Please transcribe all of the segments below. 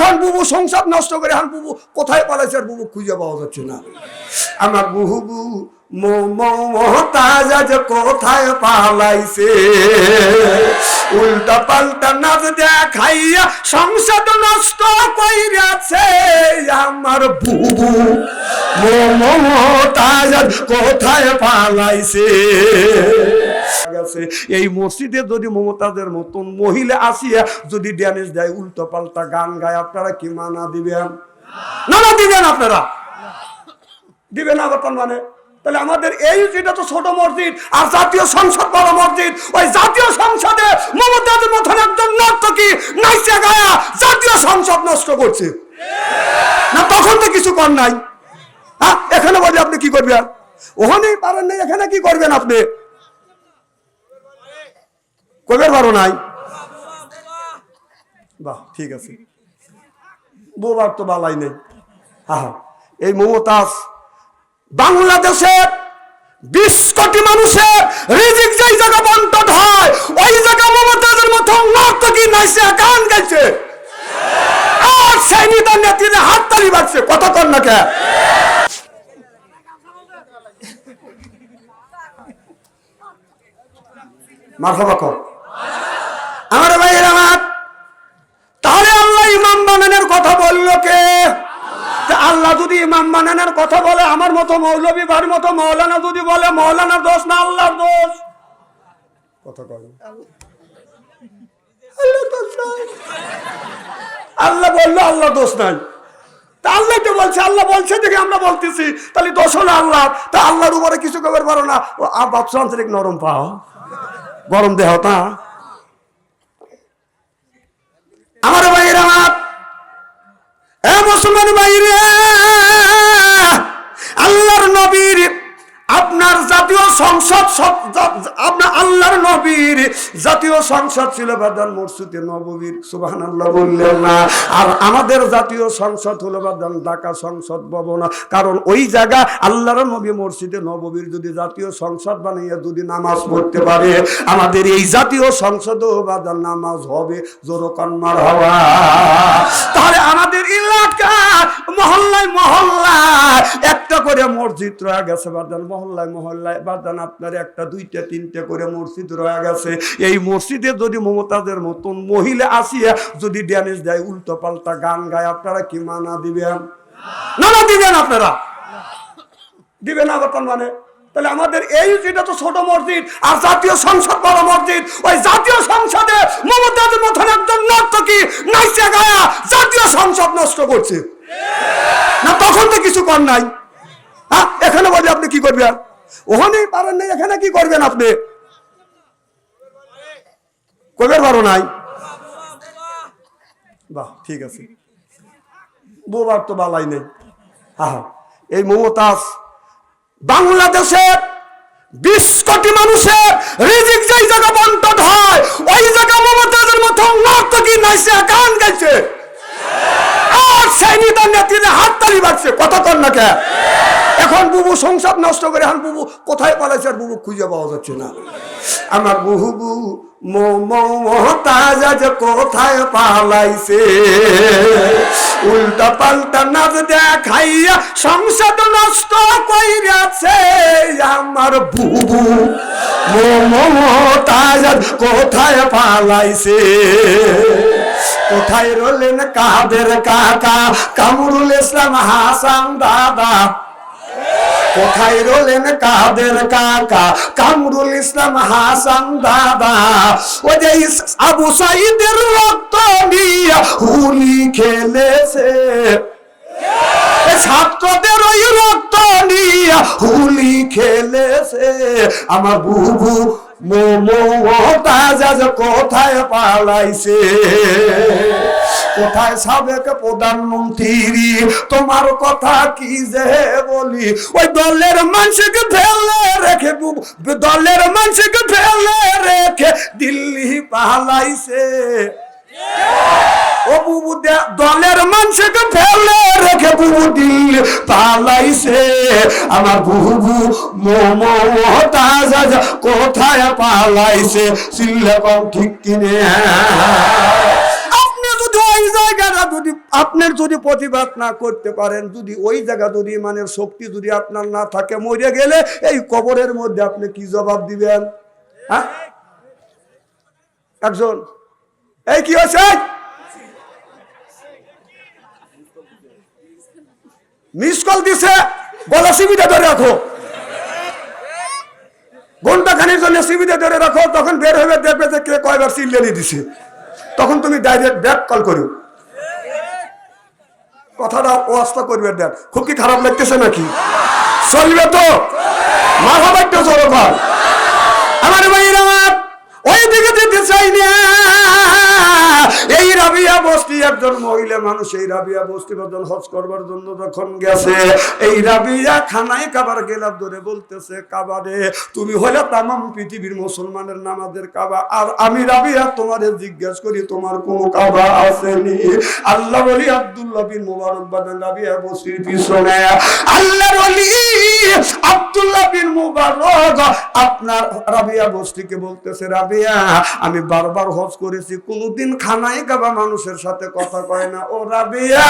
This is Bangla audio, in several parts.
এখন বুবু, সংসার নষ্ট করে এখন বুবু, কোথায় পালাইছে আর বুবু খুঁজে পাওয়া যাচ্ছে না। আমার বুবু মমতাজ কোথায় পালাইছে? উল্টা পাল্টা নাচ দেখাইয়া সংসদ নষ্ট কইরাছে আমার বুবু। মমতাজ কোথায় পালাইছে? গেছে। এই মসজিদে যদি মমতাজের মতন মহিলা আসিয়া যদি ড্যামেজ দেয়, উল্টো পাল্টা গান গায়, আপনারা কি মানা দিবেন? না না দিবেন আপনারা? দিবেন বর্তমান মানে? তাহলে আমাদের এই যেটা তো ছোট মসজিদ, আর জাতীয় সংসদ বড় মসজিদ। ওই জাতীয় সংসদে মমতাজের মতন একজন গায়া জাতীয় সংসদ নষ্ট করছে? না, তখন তো কিছু কর নাই। হ্যাঁ এখানে বলি আপনি কি করবেন? ওখানেই পারেন না এখানে কি করবেন আপনি? কবের বারো নাই? বাহ, ঠিক আছে। বোবার তো বালাই নেই। হ্যাঁ এই মমতাজ বাংলাদেশের বিশ কোটি মানুষের রিজিক যেই জায়গা বন্টন হয়, ওই জায়গা মমতাজের মতো নর্তকী নাইছে গান গাইছে? আর সেই নেতা নেত্রীদের হাত তালি বাড়ছে কত কে? মারহাবা কর। আমার তাহলে আল্লাহ ইমাম কথা বলল কে? আল্লাহ যদি ইমাম কথা বলে, আমার মতো মতো মৌলানা যদি বলে, মৌলানার দোষ না আল্লাহর দোষ? কথা কয়। আল্লাহ বলল আল্লাহ দোষ নাই। তা আল্লাহ তো বলছে, আল্লাহ বলছে দেখে আমরা বলতেছি, তাহলে দোষ হলো আল্লাহ তা আল্লাহর উপরে কিছু কবার পারো না। নরম পাও। গরম দেহ তা আমার ভাইয়ের আমার। এ মুসলমান ভাইরে জাতীয় সংসদ আপনার আল্লাহর নবীর জাতীয় সংসদ ছিল বাদান মসজিদে নববীর সুবাহান আল্লাহ বললেন না। আর আমাদের জাতীয় সংসদ বাদান ঢাকা সংসদ ভবন। কারণ ওই জায়গা আল্লাহর নবী মসজিদে নববীর যদি জাতীয় সংসদ বানিয়ে যদি নামাজ পড়তে পারে, আমাদের এই জাতীয় সংসদও বাদান নামাজ হবে জোরকন্মার হওয়া তাহলে মহল্লায় মহল্লায় একটা করে মসজিদ রয়ে গেছে, বাদান মহল্লায় মহল্লায়, বাদান আপনার একটা, দুইটা, তিনটা করে মসজিদ রয়ে গেছে। এই মসজিদে যদি মমতাজের মতন মহিলা আসিয়া যদি ড্যামেজ দেয়, উল্টো পাল্টা গান গায়, আপনারা কি মানা দিবেন? না না দিবেন আপনারা? দিবেন বর্তমান মানে? তাহলে আমাদের এই যেটা তো ছোট মসজিদ আর জাতীয় সংসদ বড় মসজিদ, ওই জাতীয় সংসদে মমতাজের মতন একজন নর্তকী নাইচে গায়া জাতীয় সংসদ নষ্ট করছে। তখন তো কিছু কর নাই। হ্যাঁ এখানে বলি আপনি কি করবেন ওখানেই পারেন না এখানে কি করবেন আপনি? কবের বারো নাই? বাহ, ঠিক আছে। বোবার তো বালাই নেই। হ্যাঁ এই মমতাজ বাংলাদেশের বিশ কোটি মানুষের রিজিক যেই জায়গা বন্টন হয়, ওই জায়গা মমতাজের মতো নর্তকী নাইছে গান গাইছে? সেই নেতা নেত্রীদের হাত তালি বাড়ছে কত কর না কে? এখন বুবু সংসার নষ্ট করে, এখন বুবু কোথায় পালাইছে আর বুবু খুঁজে পাওয়া যাচ্ছে না। আমার বুবু মমতাজ কোথায় পালাইছে? উল্টা পাল্টা নাচ দেখাইয়া সংসদ নষ্ট কইরাছে আমার বুবু। মমতাজ কোথায় পালাইছে? কোথায় রলেন কাদের কাকা? কামরুল ইসলাম হাসান দাদা। কোথায় রলেন কাদের কাকা? কামরুল ইসলাম হাসান দাদা। ও যে আবু সাইদের রক্ত নিয়ে হুলি খেলেছে। ছাত্রদের ওই রক্ত নিয়ে হুলি খেলেছে। আমার বুবু মমতাজ কোথায় পালাইছে? কোথায় সাবেক প্রধানমন্ত্রী? তোমার কথা কি যে বলি? ওই দলের মানুষকে ফেলে রেখে দলের মানুষকে ফেলে রেখে দিল্লি পালাইছে। ও বুবু দলের মানুষকে ফেলে রেখে বুবু দিল, পালাইছে। আমার বুবু মোমো কোথায় পালাইছে? ঠিক কিনে। যদি আপনার যদি প্রতিবাদ না করতে পারেন, যদি ওই জায়গা যদি মানে শক্তি যদি আপনার না থাকে, মরে গেলে এই কবরের মধ্যে আপনি কি জবাব দিবেন? হ্যাঁ? একজন এই কি হয়েছে? মিস কল দিছে। গলা সিবিটা ধরে রাখো। ঘণ্টা খানির জন্য সিবিতে ধরে রাখো, তখন বের হবে দেখবে যে কে কয়বার চিল্লানি দিছে। তখন তুমি ডাইরেক্ট ব্যাক কল করো। কথাটা অবস্থা করবে দেখ। খুব কি খারাপ লাগতেছে নাকি? চলবে তো? মাথা বাড়তে চলো ঘর আমার ভাইয়ের আমার ওই যেতে চাই না। এই রাবিয়া বস্তি একজন মহিলা মানুষ, এই রাবিয়া বস্তি বদল হজ করবার জন্য যখন গেছে, এই রাবিয়া খানায় কাবার গেলাম ধরে বলতেছে, কাবারে, তুমি তামাম পৃথিবীর মুসলমানের নামাজের কাবা। আর আমি রাবিয়া তোমারে জিজ্ঞেস করি, তোমার কোন কাবা আসেনি? আল্লাহ বলি, আব্দুল্লাহ বিন মুবারক বাদান রাবিয়া বস্তির পিছনে। আল্লাহর ওলি আব্দুল্লাহ বিন মুবারক, আপনার রাবিয়া বস্তিকে বলতেছে, রাবিয়া আমি বারবার হজ করেছি, কোনদিন খানাই কাবা মানুষের সাথে কথা কয় না। ও রাবিয়া,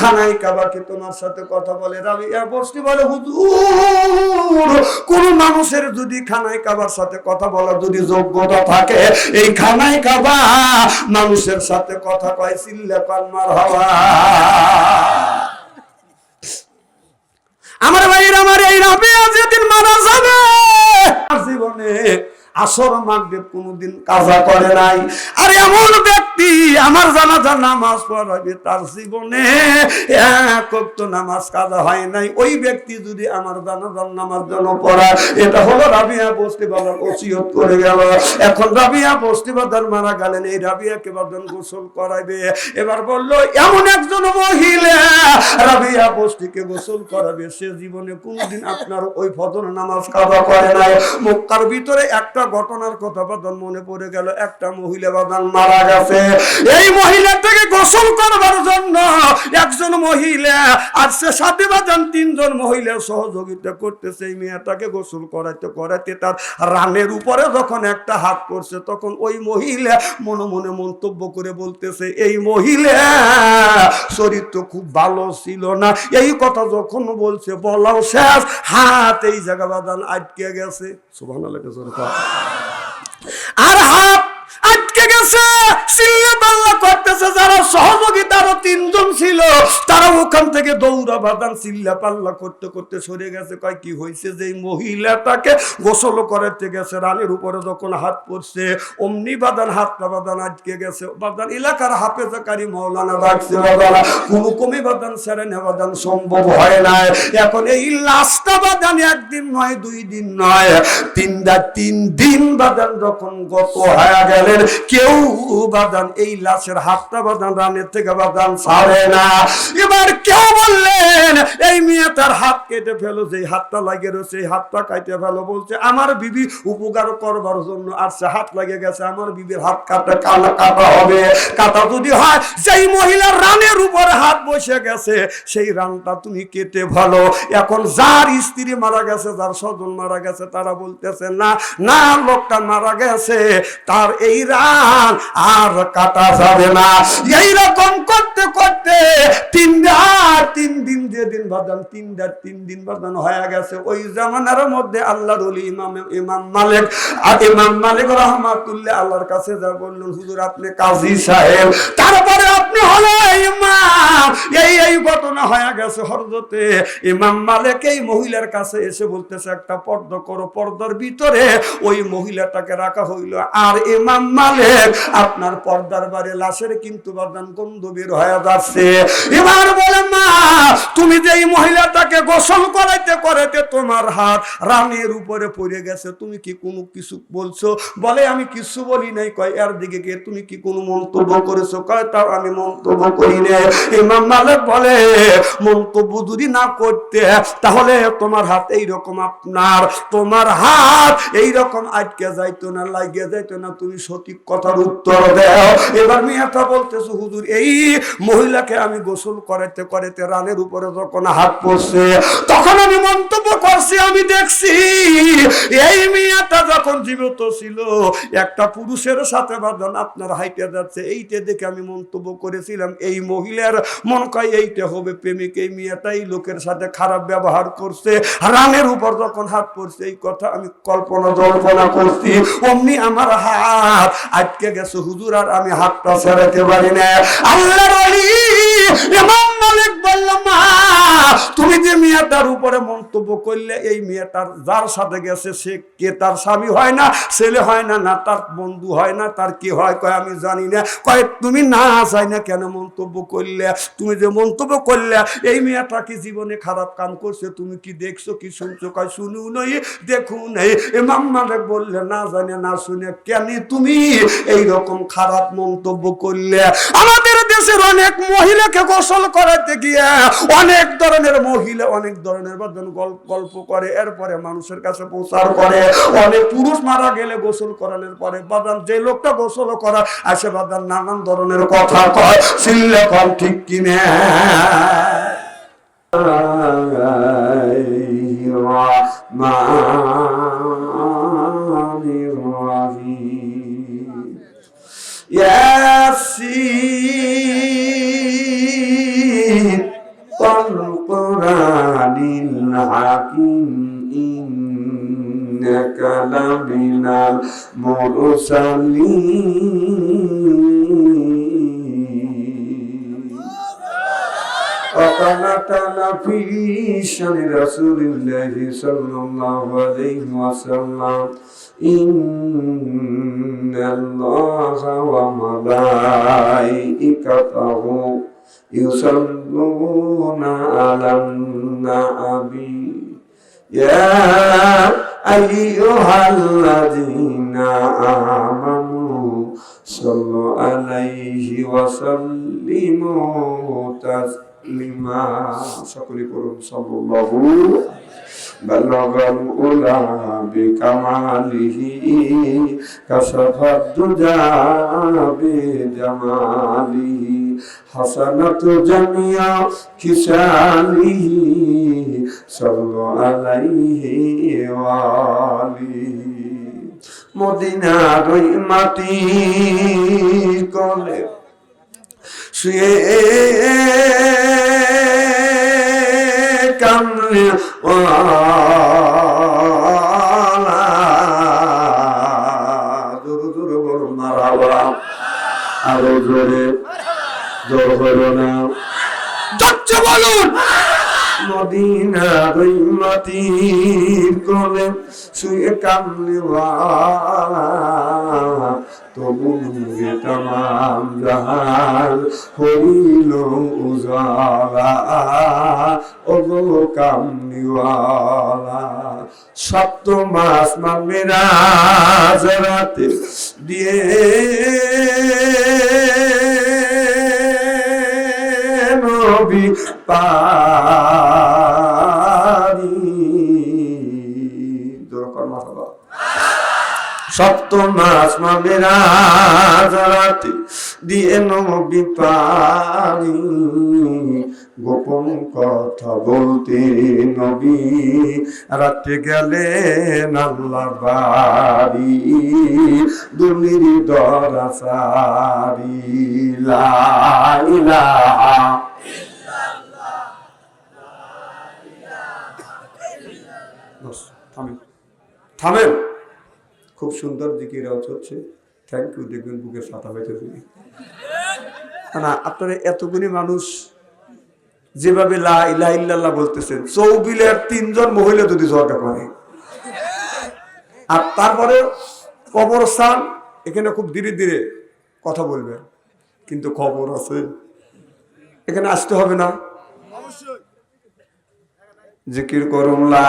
খানাই কাবা কি তোমার সাথে কথা বলে? রাবিয়া বস্তি বলে, হুজুর, কোন মানুষের যদি খানাই কাবার সাথে কথা বলার যদি যোগ্যতা থাকে, এই খানাই কাবা মানুষের সাথে কথা কয়, চিল্লে কন্মার হওয়া। আমার ভাইয়ের, আমার এই রাবিয়া যেদিন মারা যাবে জীবনে আসর মাগরিব কোনোদিন কাজা করে নাই। আর এমন ব্যক্তি আমার জানাজা নামাজ পড়াবে তার জীবনে। এক ওয়াক্ত নামাজ কাজা হয় নাই। ওই ব্যক্তি যদি আমার জানাজার নামাজ যেন পড়ায় এটা হলো রাবিয়া বস্তি বাবার ওসিয়ত করে গেল। এখন রাবিয়া বস্তি বাদার মারা গেলেন, এই রাবিয়াকে বাদন গোসল করাইবে। এবার বলল, এমন একজন মহিলা রাবিয়া বস্তিকে গোসল করাবে, সে জীবনে কোনদিন আপনার ওই ফজর নামাজ কাজা করে নাই। মক্কার ভিতরে একটা ঘটনার কথা বাদন মনে পড়ে গেল, একটা মহিলা বাদান মারা গেছে। এই মহিলাটাকে গোসল করবার জন্য একজন মহিলা আর সে সাথে বাদান তিনজন মহিলা সহযোগিতা করতেছে এই মেয়েটাকে গোসল করাইতে করাইতে তার রানের উপরে যখন একটা হাত পড়ছে, তখন ওই মহিলা মনে মনে মন্তব্য করে বলতেছে, এই মহিলা, চরিত্র খুব ভালো ছিল না। এই কথা যখন বলছে, বলাও শেষ, হাত এই জায়গা বাদান আটকে গেছে। সুবাহ আর হাত আটকে গেছে পাল্লা করতেছে, যারা সহযোগিতা আরও তিনজন ছিল তারা ওখান থেকে দৌড়া বাদান চিল্লা পাল্লা করতে করতে সরে গেছে। কয়, কি হয়েছে যে মহিলাটাকে গোসল করাতে গেছে, রানের উপরে যখন হাত পড়ছে, অমনি বাদান হাতটা বাদান আটকে গেছে। বাদান এলাকার হাফেজাকারী মৌলানা রাখছে বাদান কোনো কমে বাদান সেরে নেবাদান সম্ভব হয় না এখন এই লাশটা বাদান একদিন নয়, দুই দিন নয়। তিন তিন দিন বাদান যখন গত হয়ে গেলেন, কেউ বাদান এই লাশের হাতটা বাদান রানের থেকে বাদান ছাড়ে না। এবার কেউ বললেন এই মেয়ে তার হাত কেটে ফেলো যে হাতটা লাগে রয়েছে এই হাতটা কাটে ফেলো। বলছে আমার বিবি উপকার করবার জন্য আর সে হাত লাগে গেছে আমার বিবির হাত কাটা কাটা কাটা হবে। কাটা যদি হয় সেই মহিলার রানের উপরে হাত বসে গেছে সেই রানটা তুমি কেটে ভালো এখন যার স্ত্রী মারা গেছে যার স্বজন মারা গেছে তারা বলতেছে না না লোকটা মারা গেছে তার এই রান আর কাটা যাবে না। করতে করতে তিন তিন দিন তিন তিন দিন হয়ে গেছে, ওই জামানার মধ্যে আল্লাহর ইমাম ইমাম মালিক। আর ইমাম মালিক রহমাতুল্লাহ আল্লাহর কাছে যা বললেন, হুজুর, আপনি কাজী সাহেব। তারপরে আপনি ইমাম। এই এই ঘটনা হয়ে গেছে ইমাম মালিক। এই মহিলার কাছে এসে বলতেছে, একটা পর্দা করো, পর্দার ভিতরে ওই মহিলাটাকে রাখা হইল। আর ইমাম মালিক, আপনার পর্দার বারে লাশের কিন্তু বাদান গন্ধ বের হয়ে যাচ্ছে। এবার বলেন না তুমি যে এই মহিলাটাকে গোসল করাইতে করাইতে তোমার হাত রানের উপরে পড়ে গেছে, তুমি কি কোনো কিছু বলছো? বলে, আমি কিছু বলি নাই। কয়, এর দিকে গিয়ে তুমি কি কোনো মন্তব্য করেছ? কয়, তাও আমি মন্তব্য করি নাই ইমাম মালিক বলে, মন্তব্য যদি না করতে, তাহলে তোমার হাত এইরকম আপনার। তোমার হাত এইরকম আটকে যাইতো না, লাগিয়ে যাইতো না। তুমি সঠিক কথার উত্তর দাও। এবার মেয়েটা বলতেছে, হুজুর, এই মহিলাকে আমি গোসল করাইতে করাইতে রানের উপরে যখন হাত পড়ছে, তখন আমি মন্তব্য করছি, আমি দেখছি এই মেয়েটা যখন জীবিত ছিল, একটা পুরুষের সাথে বাঁধন আপনার হাইটে যাচ্ছে, এইটা দেখে আমি মন্তব্য করেছিলাম, এই মহিলার মন কয় এইটা হবে, প্রেমিক, এই মেয়েটাই লোকের সাথে খারাপ ব্যবহার করছে, রানের উপর যখন হাত পড়ছে, এই কথা আমি কল্পনা, জল্পনা করছি, অমনি আমার হাত আটকে গেছে, হুজুর, আর আমি হাতটা ছেড়াতে পারি না। আল্লাহর অলি ইমাম মালিক বলল মা তুমি যে মিয়াটার উপরে মন্তব্য করলে এই মেয়েটার যার সাথে গেছে, সে কে? তার স্বামী হয় না, ছেলে হয় না না তার বন্ধু হয় না, তার কি হয় কয় আমি জানি না। কয়, তুমি না চাই না কেন মন্তব্য করলে? তুমি যে মন্তব্য করলে, এই মেয়েটা কি জীবনে খারাপ কাম করছে? তুমি কি দেখছ, কি শুনছো? কয়, শুনু নই, দেখু নেই। এমাম মালিক বললে, না জানে না, শুনে কেন তুমি এই রকম খারাপ মন্তব্য করলে? আমাদের দেশের অনেক মহিলাকে গোসল করাতে গিয়ে অনেক ধরনের মহিলা, অনেক ধরনের গল্প করে, এরপরে মানুষের কাছে প্রচার করে। অনেক পুরুষ মারা গেলে গোসল করানোর পরে বাদান যে লোকটা গোসল করা আসে বাদান নানান ধরনের কথা কয় শিল্লে কম ঠিক কিনে। মা إنك لمن المرسلين وقال تعالى في شان رسول الله صلى الله عليه وسلم إن الله وملائكته يصلون على النبي يا أيها الذين آمنوا صلوا عليه وسلموا تسليما شكركم صلى الله بلغ الأولى بكماله كشف الدجى بجماله حسنت جميع كساله صلوا عليه وآله মদিনার মাটি কলে শুয়ে কামড়ে জোরে জোরে বলুন মারাবা আরো জোরে জোর হলো না যাচ্ছে বলুন মদিনার ওই মাটির কোলে শুয়ে কামলে তবু তামাম জাহান হইল সপ্ত মাস জরাতে দিয়ে নবী পারি সপ্তম মাস মামেরা রাতে দিয়ে নবী পারি গোপন কথা বলতে নবী, রাতে গেলে আল্লাহ বাড়ি। দুর্নির দরাসারি লাইলা থামেন। থামেন। খুব সুন্দর দিকে রাজ হচ্ছে থ্যাংক ইউ দেখবেন বুকের সাথা হইতেছে না আপনারা এতগুলি মানুষ যেভাবে লা ইলাহা ইল্লাল্লাহ বলতেছেন চৌবিলের তিনজন মহিলা যদি জর্গা করে। আর তারপরে কবরস্থান এখানে খুব ধীরে ধীরে কথা বলবে। কিন্তু খবর আছে। এখানে আসতে হবে না। জিকির করুন লা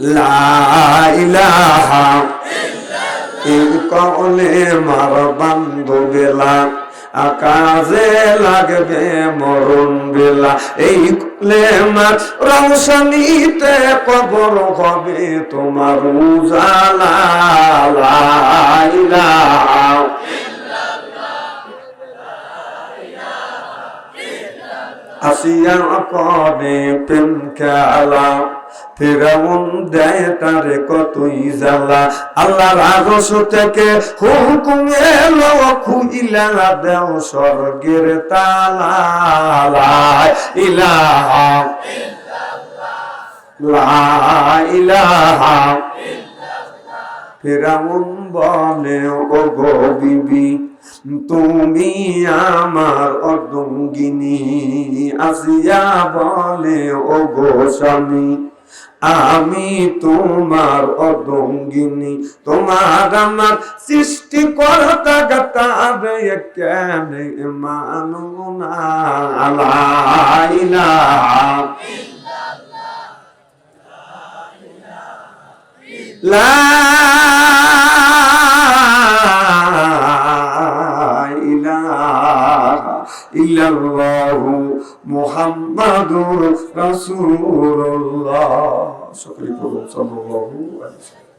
ইলাহা লা ইলাহা এই কলে মার বান্ধবেলা আকাশে লাগবে মরণ বেলা। এই লেমার রংসানিতে কবর হবে তোমার উজালা। আসিয়া করে প্রেম খেলা। ফেরাউন দেয় তারে কতই জ্বালা। আল্লাহ রাজস থেকে হুকুম এলো, খুইলা দেও স্বর্গের তালা ইলাহা ফেরাউন বলে ও গো বিবি, তুমি আমার অদঙ্গিনী। আসিয়া বলে ও গো স্বামী আমি তোমার অদঙ্গিনী তোমার আমার সৃষ্টি করতা ইল্লাল্লাহু। মুহাম্মাদুর রাসূলুল্লাহ। সকলে পড়ুন সাল্লাল্লাহু আলাইহি